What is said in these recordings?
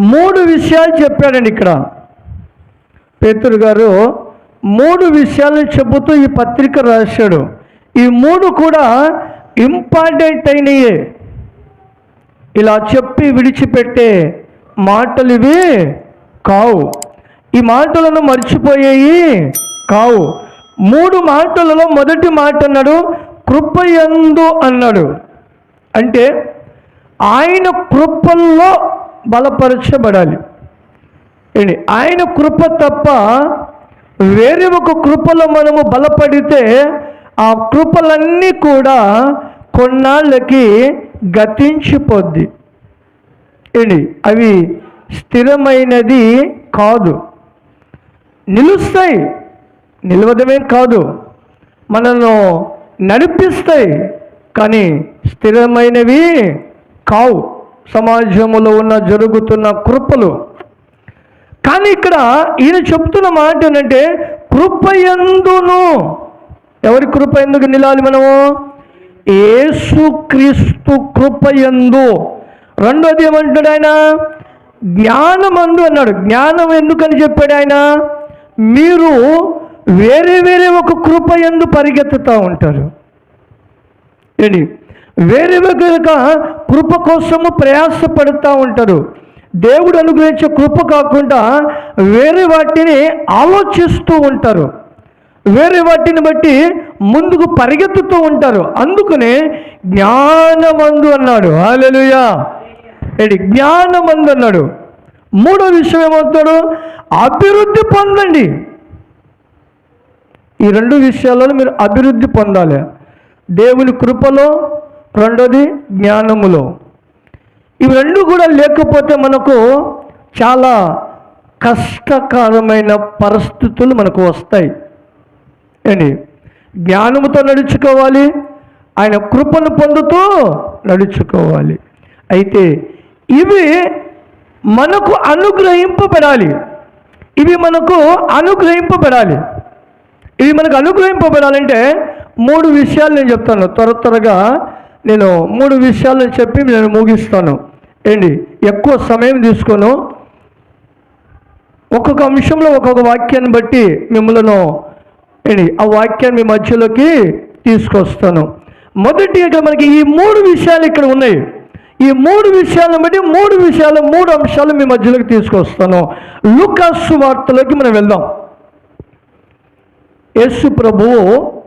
మూడు విషయాలు చెప్పాడండి ఇక్కడ. పేతురు గారు మూడు విషయాలను చెబుతూ ఈ పత్రిక రాశాడు. ఈ మూడు కూడా ఇంపార్టెంట్ అయినయే. ఇలా చెప్పి విడిచిపెట్టే మాటలు ఇవి కావు. ఈ మాటలను మర్చిపోయేవి కావు. మూడు మాటలలో మొదటి మాట అన్నాడు కృపయందు అన్నాడు. అంటే ఆయన కృపల్లో బలపరచబడాలి. ఏంటి? ఆయన కృప తప్ప వేరే ఒక కృపలో మనము బలపడితే ఆ కృపలన్నీ కూడా కొన్నాళ్ళకి గతించిపోద్ది. ఏంటి? అవి స్థిరమైనది కాదు. నిలుస్తాయి. నిలవడమే కాదు. మనను నడిపిస్తాయి. కానీ స్థిరమైనవి కావు. సమాజంలో ఉన్న జరుగుతున్న కృపలు. కానీ ఇక్కడ ఈయన చెప్తున్న మాట ఏంటంటే కృపయందును ఎవరి కృప ఎందుకు నిలాలి మనము? ఏసుక్రీస్తు కృపయందు రెండోది ఏమంటాడు ఆయన? జ్ఞానమందు అన్నాడు. జ్ఞానం ఎందుకని చెప్పాడు ఆయన? మీరు వేరే వేరే ఒక కృప ఎందు పరిగెత్తుతూ ఉంటారు. ఏంటి? వేరే వేరేగా కృప కోసము ప్రయాసపడుతూ ఉంటారు. దేవుడు అనుగ్రహించే కృప కాకుండా వేరే వాటిని ఆలోచిస్తూ ఉంటారు. వేరే వాటిని బట్టి ముందుకు పరిగెత్తుతూ ఉంటారు. అందుకనే జ్ఞానమందు అన్నాడు. హాలెలుయా ఏంటి? జ్ఞానమందు అన్నాడు. మూడో విషయం ఏమవుతాడు అభివృద్ధి పొందండి. ఈ రెండు విషయాలలో మీరు అభివృద్ధి పొందాలి. దేవుని కృపలో రెండోది జ్ఞానములో. ఇవి రెండు కూడా లేకపోతే మనకు చాలా కష్టకరమైన పరిస్థితులు మనకు వస్తాయి. ఏంటి? జ్ఞానముతో నడుచుకోవాలి ఆయన కృపను పొందుతూ నడుచుకోవాలి. అయితే ఇవి మనకు అనుగ్రహింపబడాలి. ఇవి మనకు అనుగ్రహింపబడాలి. ఇవి మనకు అనుగ్రహింపబడాలంటే మూడు విషయాలు నేను చెప్తాను. త్వర త్వరగా నేను మూడు విషయాలను చెప్పి నేను ముగిస్తాను. ఏంటి? ఎక్కువ సమయం తీసుకోను. ఒక్కొక్క అంశంలో ఒక్కొక్క వాక్యాన్ని బట్టి మిమ్మల్ని ఏంటి? ఆ వాక్యాన్ని మీ మధ్యలోకి తీసుకొస్తాను. మొదటి ఇక్కడ మనకి ఈ మూడు విషయాలు ఇక్కడ ఉన్నాయి. ఈ మూడు విషయాలను బట్టి మూడు విషయాలు మూడు అంశాలు మీ మధ్యలోకి తీసుకొస్తాను. లుకాసు వార్తలోకి మనం వెళ్దాం. యేసు ప్రభువు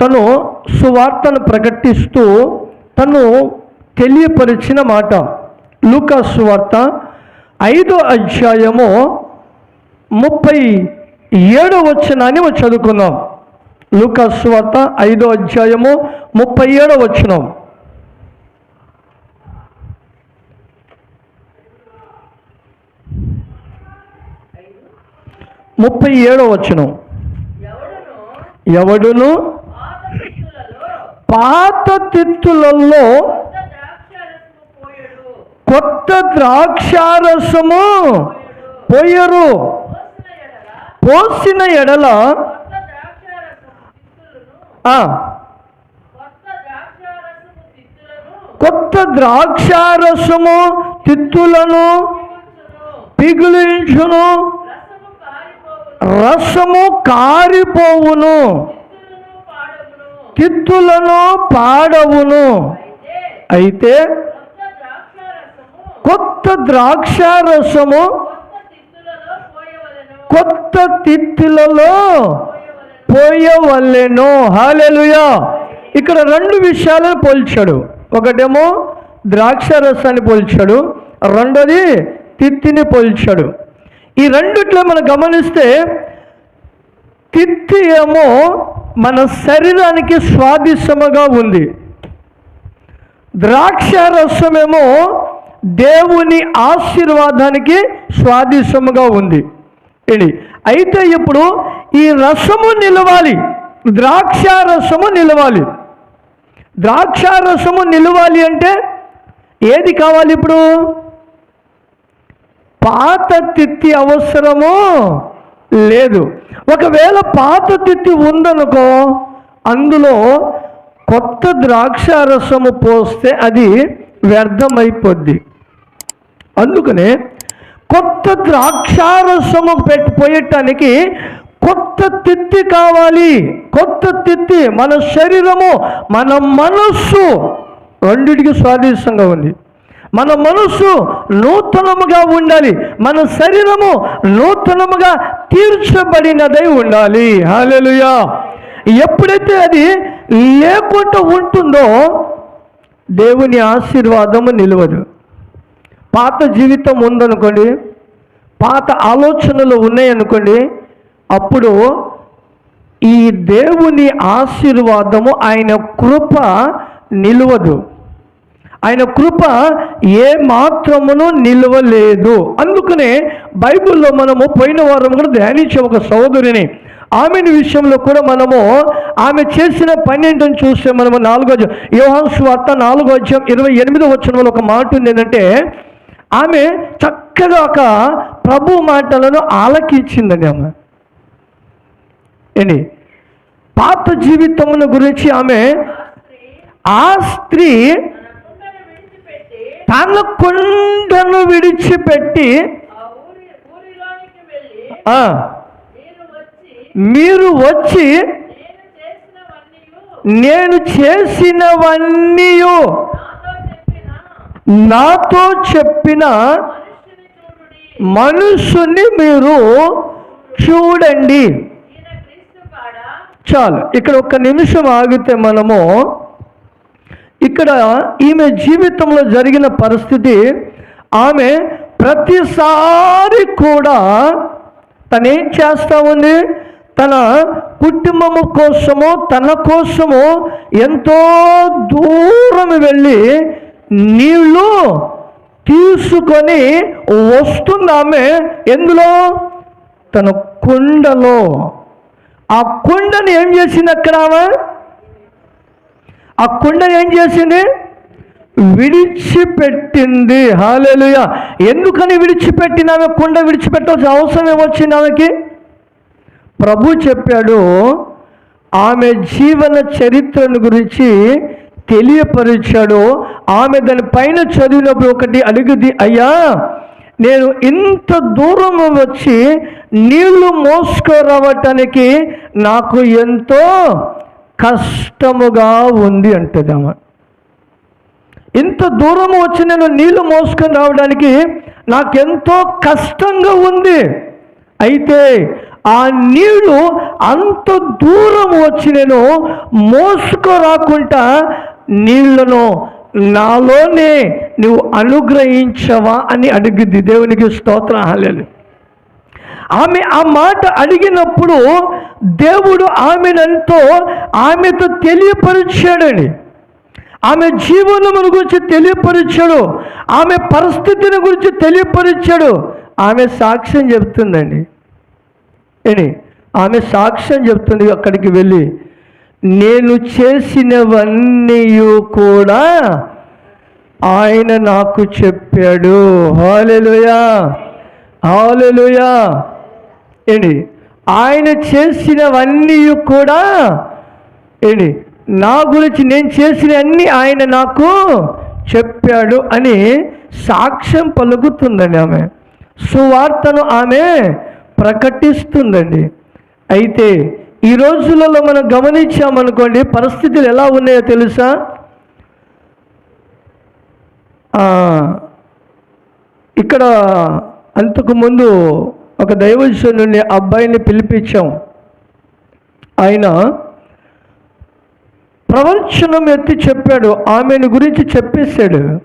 తను సువార్తను ప్రకటిస్తూ తను తెలియపరిచిన మాట. లూకా సువార్త ఐదో అధ్యాయము ముప్పై ఏడో వచనాన్ని మనం చదువుకుందాం. లూకా సువార్త ఐదో అధ్యాయము ముప్పై ఏడో వచనం. ముప్పై ఏడో వచనం. ఎవడును? ఎవడును? పాత తిత్తులలో కొత్త ద్రాక్షారసము పోయరు. పోసిన ఎడల కొత్త ద్రాక్షారసము తిత్తులను పిగులించును. రసము కారిపోవును. తిత్తులను పాడవును. అయితే కొత్త ద్రాక్షారసము కొత్త కొత్త తిత్తులలో పోయవల్లెను హాలెలుయా ఇక్కడ రెండు విషయాలను పోల్చాడు. ఒకటేమో ద్రాక్ష రసాన్ని పోల్చాడు. రెండోది తిత్తిని పోల్చాడు. ఈ రెండిట్లో మనం గమనిస్తే తిత్తి ఏమో మన శరీరానికి స్వాదిష్టముగా ఉంది. ద్రాక్ష రసమేమో దేవుని ఆశీర్వాదానికి స్వాదిష్టముగా ఉంది. ఏంటి అయితే ఇప్పుడు ఈ రసము నిలవాలి. ద్రాక్ష రసము నిలవాలి. ద్రాక్ష రసము నిలవాలి అంటే ఏది కావాలి ఇప్పుడు? పాత తిత్తి అవసరము. లేదు. ఒకవేళ పాత తిత్తి ఉందనుకో అందులో కొత్త ద్రాక్ష రసము పోస్తే అది వ్యర్థమైపోద్ది. అందుకనే కొత్త ద్రాక్షారసము పెట్టి పోయటానికి కొత్త తిత్తి కావాలి. కొత్త తిత్తి మన శరీరము మన మనస్సు రెండిటికి స్వాధీనంగా ఉంది. మన మనస్సు నూతనముగా ఉండాలి. మన శరీరము నూతనముగా తీర్చబడినదై ఉండాలి. హాలెలుయా ఎప్పుడైతే అది లేకుండా ఉంటుందో దేవుని ఆశీర్వాదము నిలవదు. పాత జీవితం ఉందనుకోండి పాత ఆలోచనలు ఉన్నాయనుకోండి అప్పుడు ఈ దేవుని ఆశీర్వాదము ఆయన కృప నిలవదు. ఆయన కృప ఏ మాత్రమును నిలవలేదు. అందుకనే బైబిల్లో మనము పోయిన వారం కూడా ధ్యానించే ఒక సహోదరిని. ఆమెని విషయంలో కూడా మనము ఆమె చేసిన పని ఏంటని చూస్తే మనము నాలుగో అధ్యాయం, వార్త నాలుగో అధ్యాయం ఇరవై ఎనిమిదో వచ్చిన ఒక మాట ఉంది ఏంటంటే ఆమె చక్కగా ఒక ప్రభు మాటలను ఆలకించిందండి ఆమె. ఏంటి? పాత జీవితముల గురించి ఆమె ఆ స్త్రీ తన కుండను విడిచిపెట్టి మీరు వచ్చి నేను చేసినవన్నీ నేను చేసినవన్నీ నాతో చెప్పిన మనుషుని మీరు చూడండి. చాలు. ఇక్కడ ఒక్క నిమిషం ఆగితే మనము ఇక్కడ ఈమె జీవితంలో జరిగిన పరిస్థితి ఆమె ప్రతిసారి కూడా తనేం చేస్తూ ఉంది? తన కుటుంబము కోసము తన కోసము ఎంతో దూరం వెళ్ళి నీళ్ళు తీసుకొని వస్తుంది ఆమె. ఎందులో? తన కుండలో. ఆ కుండని ఏం చేసింది అక్కడ ఆమె? ఆ కుండ ఏం చేసింది? విడిచిపెట్టింది. హాలేలుయ ఎందుకని విడిచిపెట్టిన ఆమె కుండ విడిచిపెట్టాల్సిన అవసరం ఏమొచ్చింది ఆమెకి? ప్రభు చెప్పాడు ఆమె జీవన చరిత్రను గురించి తెలియపరిచాడు. ఆమె దాని పైన చదివినప్పుడు ఒకటి అడిగింది అయ్యా నేను ఇంత దూరం వచ్చి నీళ్ళు మోసుకురావటానికి నాకు ఎంతో కష్టముగా ఉంది అంటది ఆమె. ఇంత దూరం వచ్చి నేను నీళ్ళు మోసుకొని రావడానికి నాకెంతో కష్టంగా ఉంది. అయితే ఆ నీళ్ళు అంత దూరం వచ్చి నేను మోసుకురాకుండా నీళ్ళను నాలోనే నువ్వు అనుగ్రహించవా అని అడిగింది దేవునికి స్తోత్ర. ఆమె ఆ మాట అడిగినప్పుడు దేవుడు ఆమెనంతో ఆమెతో తెలియపరిచాడని ఆమె జీవనమును గురించి తెలియపరిచాడు. ఆమె పరిస్థితిని గురించి తెలియపరిచాడు. ఆమె సాక్ష్యం చెప్తుందండి. ఏని? ఆమె సాక్ష్యం చెప్తుంది అక్కడికి వెళ్ళి. నేను చేసినవన్నీ కూడా ఆయన నాకు చెప్పాడు. హాలెలుయా. హాలెలుయా. ఏంటి ఆయన చేసినవన్నీ కూడా ఏంటి? నా గురించి నేను చేసిన అన్ని ఆయన నాకు చెప్పాడు అని సాక్ష్యం పలుకుతుందండి ఆమె. సువార్తను ఆమె ప్రకటిస్తుందండి. అయితే ఈ రోజులలో మనం గమనించామనుకోండి పరిస్థితులు ఎలా ఉన్నాయో తెలుసా? ఇక్కడ అంతకుముందు ఒక దైవజనుని అబ్బాయిని పిలిపించాం. ఆయన ప్రవచనం ఎత్తి చెప్పాడు ఆమెను గురించి చెప్పేశాడు.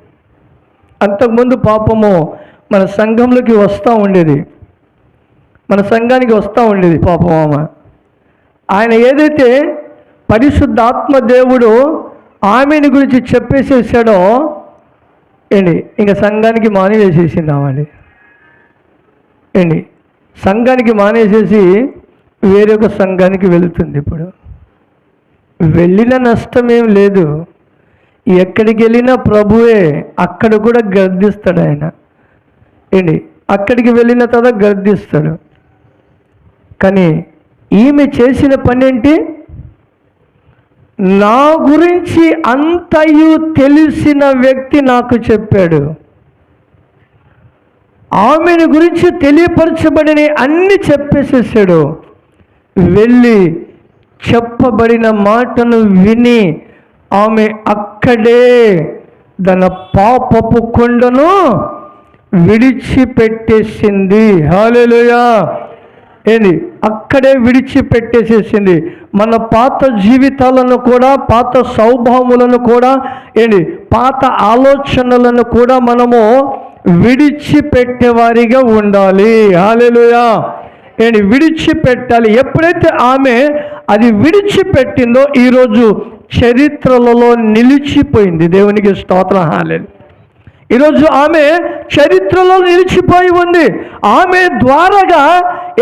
అంతకుముందు పాపము మన సంఘంలోకి వస్తూ ఉండేది. మన సంఘానికి వస్తూ ఉండేది పాపం ఆమె. ఆయన ఏదైతే పరిశుద్ధాత్మ దేవుడు ఆమెను గురించి చెప్పేసేసాడో ఏంటి? ఇంకా సంఘానికి మాని వేసేసిందామండి ఏంటి? సంఘానికి మానేసేసి వేరొక సంఘానికి వెళుతుంది ఇప్పుడు. వెళ్ళిన నష్టం ఏం లేదు. ఎక్కడికి వెళ్ళినా ప్రభువే అక్కడ కూడా గర్దిస్తాడు ఆయన. ఏంటి? అక్కడికి వెళ్ళిన తర్వాత గర్దిస్తాడు. కానీ ఈమె చేసిన పని ఏంటి నా గురించి అంతయు తెలిసిన వ్యక్తి నాకు చెప్పాడు. ఆమెను గురించి తెలియపరచబడిన అన్ని చెప్పేసేసాడు. వెళ్ళి చెప్పబడిన మాటను విని ఆమె అక్కడే తన పాపపు కొండను విడిచిపెట్టేసింది. హాలేలుయా ఏంది? అక్కడే విడిచిపెట్టేసేసింది. మన పాత జీవితాలను కూడా పాత సౌభావములను కూడా ఏంటి పాత ఆలోచనలను కూడా మనము విడిచిపెట్టేవారిగా ఉండాలి. హాలేలుయా నేను విడిచిపెట్టాలి. ఎప్పుడైతే ఆమె అది విడిచిపెట్టిందో ఈరోజు చరిత్రలలో నిలిచిపోయింది. దేవునికి స్తోత్ర. హాలేదు ఈరోజు ఆమె చరిత్రలో నిలిచిపోయి ఉంది. ఆమె ద్వారాగా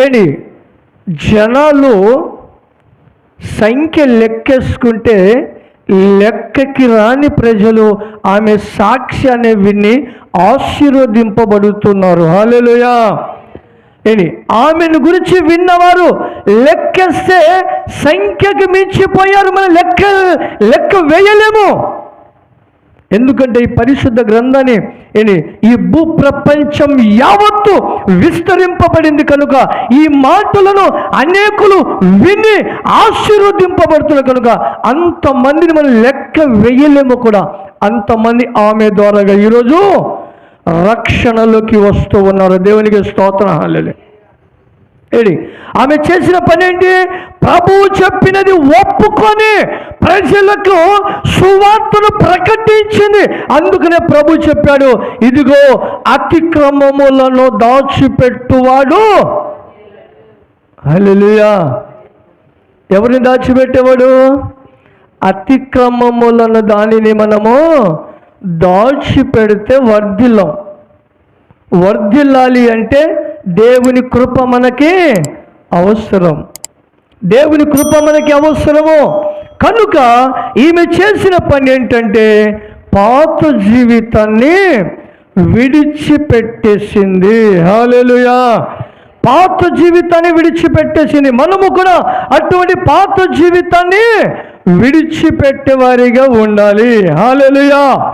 ఏంటి జనాలు సంఖ్య లెక్కేసుకుంటే లెక్కకి రాని ప్రజలు ఆమె సాక్ష్యాన్ని విని ఆశీర్వదింపబడుతున్నారు. హాలేలుయా ఇది ఆమెను గురించి విన్నవారు లెక్కేస్తే సంఖ్యకు మించిపోయారు. మనం లెక్క లెక్క వేయలేము. ఎందుకంటే ఈ పరిశుద్ధ గ్రంథాన్ని ఇది ఈ భూ ప్రపంచం యావత్తు విస్తరింపబడింది కనుక ఈ మాటలను అనేకులు విని ఆశీర్వదింపబడుతున్నారు కనుక అంతమందిని మనం లెక్క వేయలేము కూడా. అంతమంది ఆమె ద్వారాగా ఈరోజు రక్షణలోకి వస్తూ ఉన్నారు. దేవునికి స్తోత్ర. హాలే ఏడి ఆమె చేసిన పని ఏంటి ప్రభువు చెప్పినది ఒప్పుకొని ప్రజలకు సువార్తను ప్రకటించింది. అందుకనే ప్రభు చెప్పాడు ఇదిగో అతిక్రమములను దాచిపెట్టువాడు. హల్లెలూయా. ఎవరిని దాచిపెట్టేవాడు? అతిక్రమములను దానిని మనము దాల్చి పెడితే వర్ధిల్లం. వర్ధిల్లాలి అంటే దేవుని కృప మనకి అవసరం. దేవుని కృప మనకి అవసరము. కనుక ఈమె చేసిన పని ఏంటంటే పాత జీవితాన్ని విడిచిపెట్టేసింది. హాలేలుయా పాత జీవితాన్ని విడిచిపెట్టేసింది. మనము కూడా అటువంటి పాత జీవితాన్ని విడిచిపెట్టేవారిగా ఉండాలి. హాలేలుయా